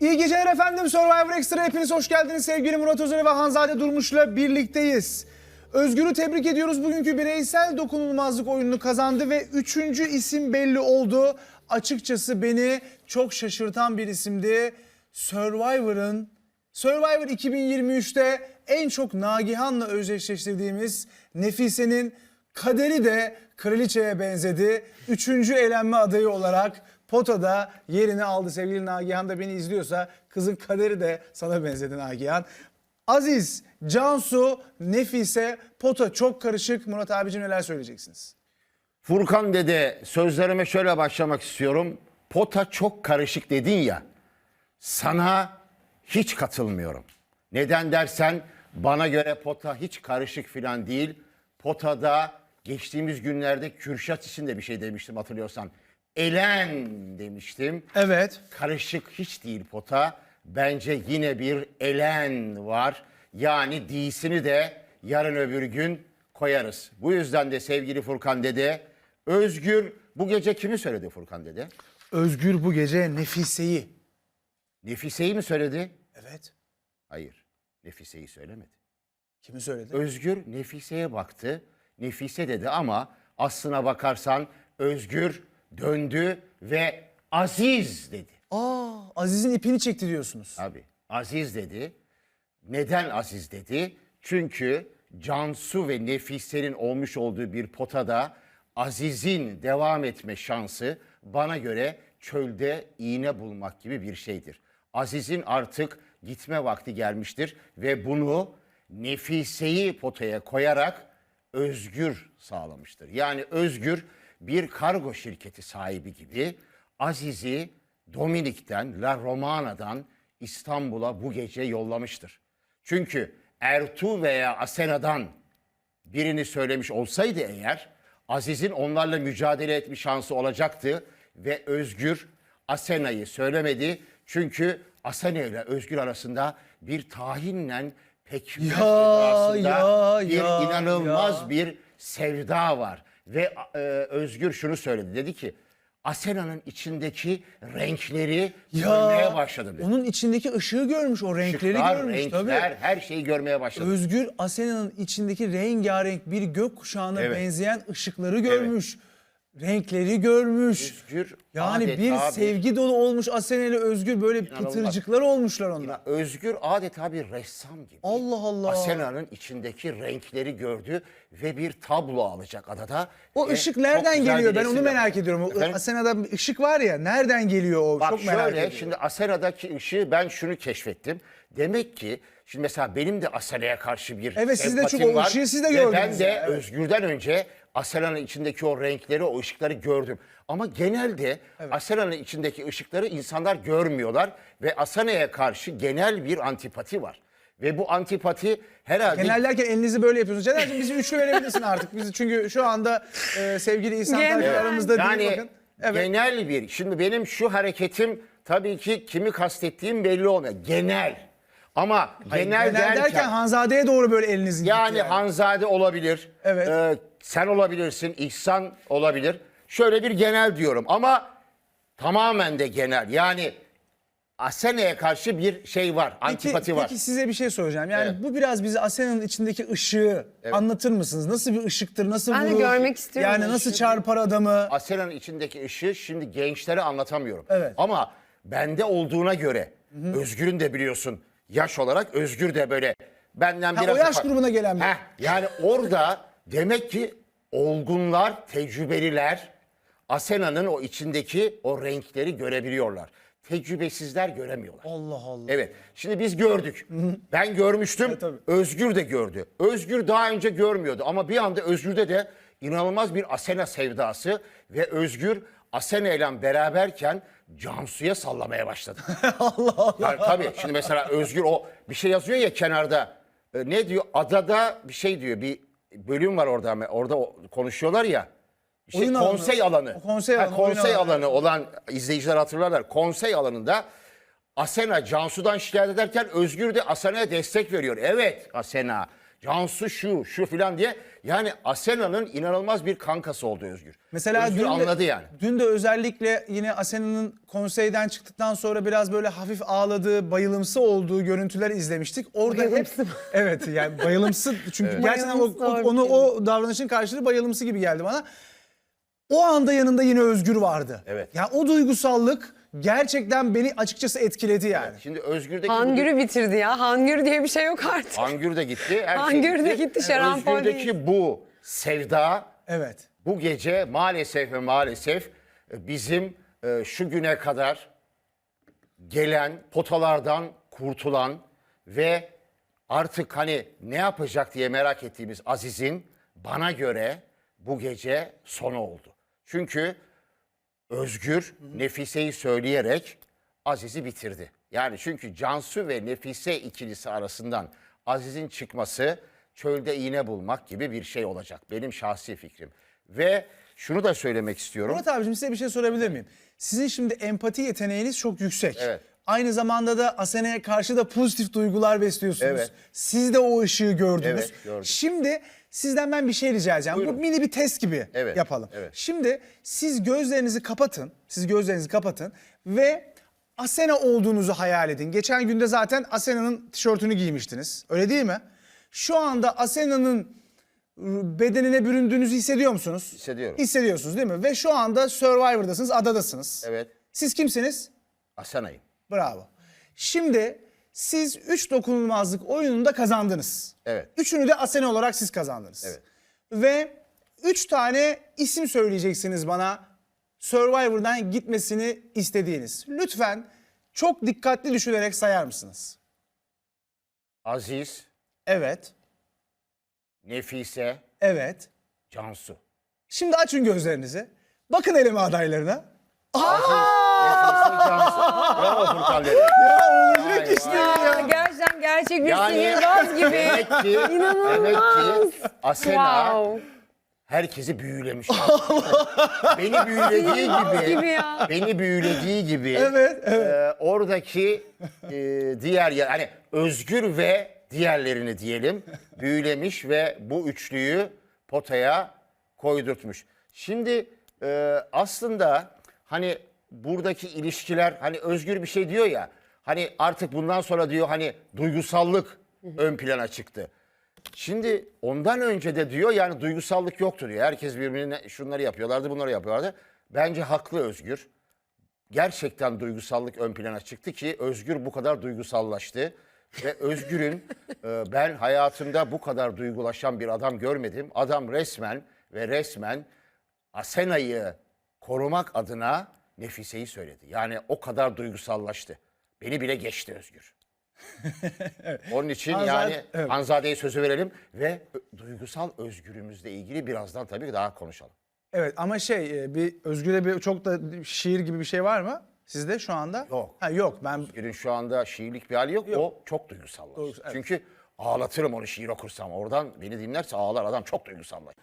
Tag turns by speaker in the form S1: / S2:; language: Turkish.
S1: İyi geceler efendim. Survivor Extra hepiniz hoş geldiniz. Sevgili Murat Özer ve Hanzade Durmuş'la birlikteyiz. Özgür'ü tebrik ediyoruz. Bugünkü bireysel dokunulmazlık oyununu kazandı ve üçüncü isim belli oldu. Açıkçası beni çok şaşırtan bir isimdi. Survivor'ın Survivor 2023'te en çok Nagihan'la özdeşleştirdiğimiz Nefise'nin kaderi de kraliçeye benzedi. Üçüncü elenme adayı olarak potada yerini aldı. Sevgili Nagihan da beni izliyorsa kızın kaderi de sana benzedi Nagihan. Aziz, Cansu, Nefise, pota çok karışık. Murat abicim neler söyleyeceksiniz?
S2: Furkan dede sözlerime şöyle başlamak istiyorum. Pota çok karışık dedin ya. Sana hiç katılmıyorum. Neden dersen bana göre pota hiç karışık filan değil. Potada geçtiğimiz günlerde Kürşat için de bir şey demiştim hatırlıyorsan. Elen demiştim.
S1: Evet.
S2: Karışık hiç değil pota. Bence yine bir elen var. Yani D'sini de yarın öbür gün koyarız. Bu yüzden de sevgili Furkan dede, Özgür bu gece kimi söyledi Furkan dede?
S1: Özgür bu gece Nefise'yi.
S2: Nefise'yi mi söyledi?
S1: Evet.
S2: Hayır, Nefise'yi söylemedi.
S1: Kimi söyledi?
S2: Özgür Nefise'ye baktı. Nefise dedi ama aslına bakarsan Özgür döndü ve Aziz dedi.
S1: Aa, Aziz'in ipini çekti diyorsunuz.
S2: Abi Aziz dedi. Neden Aziz dedi? Çünkü Cansu ve Nefise'nin olmuş olduğu bir potada Aziz'in devam etme şansı bana göre çölde iğne bulmak gibi bir şeydir. Aziz'in artık gitme vakti gelmiştir ve bunu Nefise'yi potaya koyarak Özgür sağlamıştır. Yani Özgür bir kargo şirketi sahibi gibi Aziz'i Dominik'ten, La Romana'dan İstanbul'a bu gece yollamıştır. Çünkü Ertuğ veya Asena'dan birini söylemiş olsaydı eğer Aziz'in onlarla mücadele etme şansı olacaktı ve Özgür Asena'yı söylemedi. Çünkü Asena ile Özgür arasında bir tahinle pekmez
S1: Ya,
S2: arasında
S1: ya,
S2: bir
S1: ya,
S2: inanılmaz
S1: ya.
S2: bir sevda var. Ve e, Özgür şunu söyledi. Dedi ki Asena'nın içindeki renkleri görmeye başladım dedi.
S1: Onun içindeki ışığı görmüş, o renkleri
S2: Işıklar,
S1: görmüş
S2: renkler,
S1: tabii.
S2: her şeyi görmeye başladım.
S1: Özgür Asena'nın içindeki rengarenk bir gökkuşağına
S2: Evet.
S1: benzeyen ışıkları görmüş. Renkleri görmüş.
S2: Özgür
S1: yani
S2: adeta
S1: bir sevgi dolu olmuş Asena ile Özgür böyle
S2: İnanılmaz.
S1: pıtırcıklar olmuşlar onlar.
S2: Ya Özgür adeta bir ressam gibi.
S1: Allah Allah.
S2: Asena'nın içindeki renkleri gördü ve bir tablo alacak adada.
S1: O
S2: Ve
S1: ışık nereden geliyor? Ben onu merak
S2: yapacak.
S1: ediyorum.
S2: Efendim?
S1: Asena'da ışık var ya. Nereden geliyor o?
S2: Bak
S1: Çok merak
S2: şöyle
S1: ediyorum.
S2: şimdi Asena'daki ışığı ben şunu keşfettim. Demek ki şimdi mesela benim de Asena'ya karşı bir
S1: Evet, siz de çok o
S2: var.
S1: ışığı siz de
S2: Ve
S1: gördünüz
S2: Ben de
S1: ya, evet.
S2: Özgür'den önce Asena'nın içindeki o renkleri, o ışıkları gördüm. Ama genelde Asena'nın içindeki ışıkları insanlar görmüyorlar ve Asena'ya karşı genel bir antipati var. Ve bu antipati herhalde
S1: Genel derken elinizi böyle yapıyorsunuz. Caner'cim bize üçlü verebilirsin artık. Biz çünkü şu anda e, sevgili İhsan
S3: Genel.
S1: Aramızda
S2: yani
S1: değil bakın. Evet.
S2: genel bir. Şimdi benim şu hareketim tabii ki kimi kastettiğim belli olmuyor. Genel. Ama
S1: Hayır,
S2: genel,
S1: genel derken,
S2: derken,
S1: Hanzade'ye doğru böyle elinizin
S2: yani,
S1: gitti
S2: Hanzade olabilir.
S1: Evet.
S2: e, sen olabilirsin. İhsan olabilir. Şöyle bir genel diyorum ama tamamen de genel. Yani Asena'ya karşı bir şey var. Antipati
S1: peki,
S2: var.
S1: Peki size bir şey soracağım. Yani
S2: Evet.
S1: bu biraz bize Asena'nın içindeki ışığı anlatır mısınız? Nasıl bir ışıktır? Nasıl
S3: Ben de
S1: vurur?
S3: görmek istiyorum
S1: Yani nasıl
S3: ışığı.
S1: çarpar adamı?
S2: Asena'nın içindeki ışığı şimdi gençlere anlatamıyorum.
S1: Evet.
S2: Ama bende olduğuna göre Özgür'ün de biliyorsun yaş olarak Özgür de böyle benden
S1: Ha,
S2: biraz...
S1: o yaş
S2: ufak.
S1: grubuna gelen bir-
S2: Heh, yani orada demek ki olgunlar, tecrübeliler Asena'nın o içindeki o renkleri görebiliyorlar. Tecrübesizler göremiyorlar.
S1: Allah Allah.
S2: Evet. Şimdi biz gördük. Ben görmüştüm.
S1: tabii.
S2: Özgür de gördü. Özgür daha önce görmüyordu ama bir anda Özgür'de de inanılmaz bir Asena sevdası ve Özgür Asena ile beraberken Cansu'ya sallamaya başladı. Allah Allah. Yani tabii şimdi mesela Özgür o bir şey yazıyor ya kenarda. E, ne diyor? Adada bir şey diyor. Bir bölüm var orada. ama Orada o- konuşuyorlar ya. İşte
S1: Oyun alanı.
S2: konsey alanı.
S1: O konsey alanı, oyun
S2: konsey
S1: alanı.
S2: alanı olan izleyiciler hatırlarlar. Konsey alanında Asena Cansu'dan şikayet ederken Özgür de Asena'ya destek veriyor. Evet Asena Cansu şu, şu filan diye. Yani Asena'nın inanılmaz bir kankası oldu Özgür.
S1: Mesela
S2: Özgür
S1: dün de,
S2: anladı yani.
S1: Dün de özellikle yine Asena'nın konseyden çıktıktan sonra biraz böyle hafif ağladığı, bayılımsı olduğu görüntüler izlemiştik. Orada
S3: Bayılımsı
S1: hep evet yani bayılımsı çünkü gerçekten o,
S3: Bayılımsı
S1: o- onu o davranışın karşılığı bayılımsı gibi geldi bana. O anda yanında yine Özgür vardı.
S2: Evet.
S1: Yani o duygusallık gerçekten beni açıkçası etkiledi yani.
S2: Şimdi Özgür'deki bu-
S3: Hangür'ü bitirdi ya. Hangür diye bir şey yok artık.
S2: Hangür de gitti. her şey
S3: Hangür de gitti, şarampol
S2: Özgür'deki bu sevda
S1: Evet.
S2: bu gece maalesef ve maalesef e, bizim e, şu güne kadar gelen potalardan kurtulan ve artık hani ne yapacak diye merak ettiğimiz Aziz'in bana göre bu gece sonu oldu. Çünkü Özgür Nefise'yi söyleyerek Aziz'i bitirdi. Yani çünkü Cansu ve Nefise ikilisi arasından Aziz'in çıkması çölde iğne bulmak gibi bir şey olacak. Benim şahsi fikrim. Ve şunu da söylemek istiyorum.
S1: Murat abicim size bir şey sorabilir miyim? Sizin şimdi empati yeteneğiniz çok yüksek.
S2: Evet.
S1: Aynı zamanda da Asena'ya karşı da pozitif duygular besliyorsunuz.
S2: Evet.
S1: Siz de o ışığı gördünüz.
S2: Evet, gördüm.
S1: Şimdi sizden ben bir şey rica edeceğim.
S2: Buyurun.
S1: Bu mini bir test gibi
S2: Evet,
S1: yapalım.
S2: evet.
S1: Şimdi siz gözlerinizi kapatın. Siz gözlerinizi kapatın ve Asena olduğunuzu hayal edin. Geçen günde zaten Asena'nın tişörtünü giymiştiniz. Öyle değil mi? Şu anda Asena'nın bedenine büründüğünüzü hissediyor musunuz?
S2: Hissediyorum.
S1: Hissediyorsunuz değil mi? Ve şu anda Survivor'dasınız, adadasınız.
S2: Evet.
S1: Siz kimsiniz?
S2: Asena'yım.
S1: Bravo. Şimdi siz 3 dokunulmazlık oyununda kazandınız.
S2: Evet.
S1: Üçünü de Asena olarak siz kazandınız.
S2: Evet.
S1: Ve 3 tane isim söyleyeceksiniz bana Survivor'dan gitmesini istediğiniz. Lütfen çok dikkatli düşünerek sayar mısınız?
S2: Aziz,
S1: Evet,
S2: Nefise,
S1: evet.
S2: Cansu.
S1: Şimdi açın gözlerinizi. Bakın eleme adaylarına.
S2: Aziz, Nefise, Cansu. Bravo Furkan Bey.
S1: Ya olacak
S2: Vay
S1: iş
S2: vay.
S1: değil
S3: Aa,
S1: ya.
S3: gerçekten gerçek bir
S2: Yani-
S3: sihirbaz gibi.
S2: Demek ki,
S3: İnanılmaz.
S2: demek ki Asena
S3: Wow.
S2: herkesi büyülemiş. beni büyülediği gibi,
S3: gibi ya.
S2: beni büyülediği gibi
S1: Evet, evet.
S2: e, oradaki e, diğer ya hani Özgür ve diğerlerini diyelim büyülemiş ve bu üçlüyü potaya koydurtmuş. Şimdi e, aslında hani buradaki ilişkiler hani Özgür bir şey diyor ya hani artık bundan sonra diyor hani duygusallık ön plana çıktı. Şimdi ondan önce de diyor yani duygusallık yoktu diyor. Herkes birbirine şunları yapıyorlardı, bunları yapıyorlardı. Bence haklı Özgür. Gerçekten duygusallık ön plana çıktı ki Özgür bu kadar duygusallaştı. Ve Özgür'ün e, ben hayatımda bu kadar duygulaşan bir adam görmedim. Adam resmen ve resmen Asena'yı korumak adına Nefise'yi söyledi. Yani o kadar duygusallaştı. Beni bile geçti Özgür. Onun için
S1: Hanzade-
S2: yani
S1: evet.
S2: Hanzade'ye sözü verelim ve duygusal özgürlüğümüzle ilgili birazdan tabii daha konuşalım.
S1: Evet ama şey e, bir Özgür'e bir çok da şiir gibi bir şey var mı sizde şu anda?
S2: Yok.
S1: Ha, yok ben
S2: Özgür'ün şu anda şiirlik bir hali yok. O çok duygusallaştı.
S1: Duygusal, evet.
S2: Çünkü ağlatırım onu şiir okursam. Oradan beni dinlerse ağlar adam çok duygusallaştı.